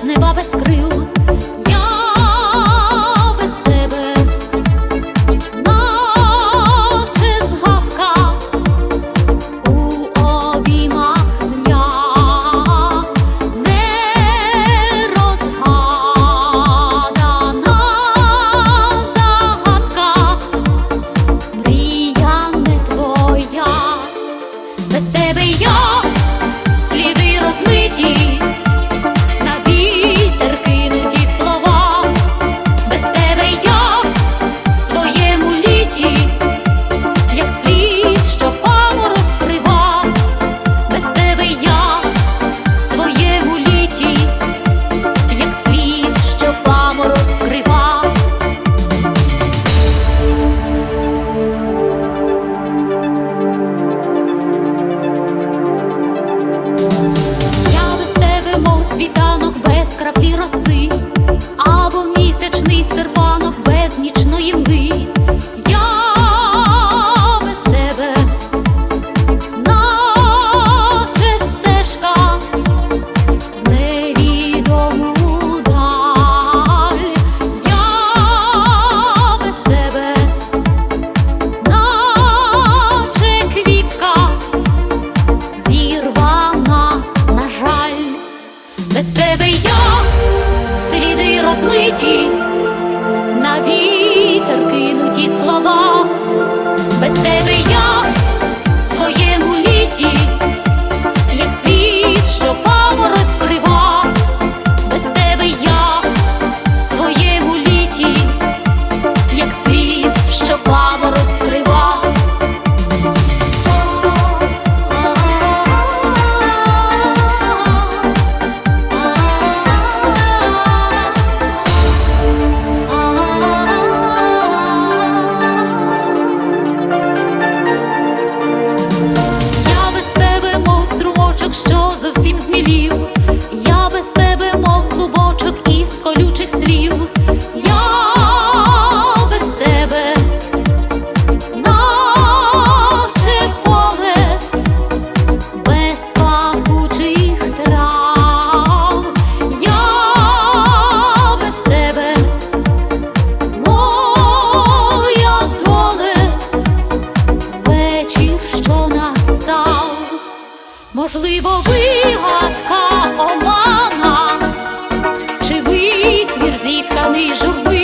з неба без розмиті, на вітер кинуті слова, без тебе я. Можливо, вигадка омана, чи витвір зітканий журби,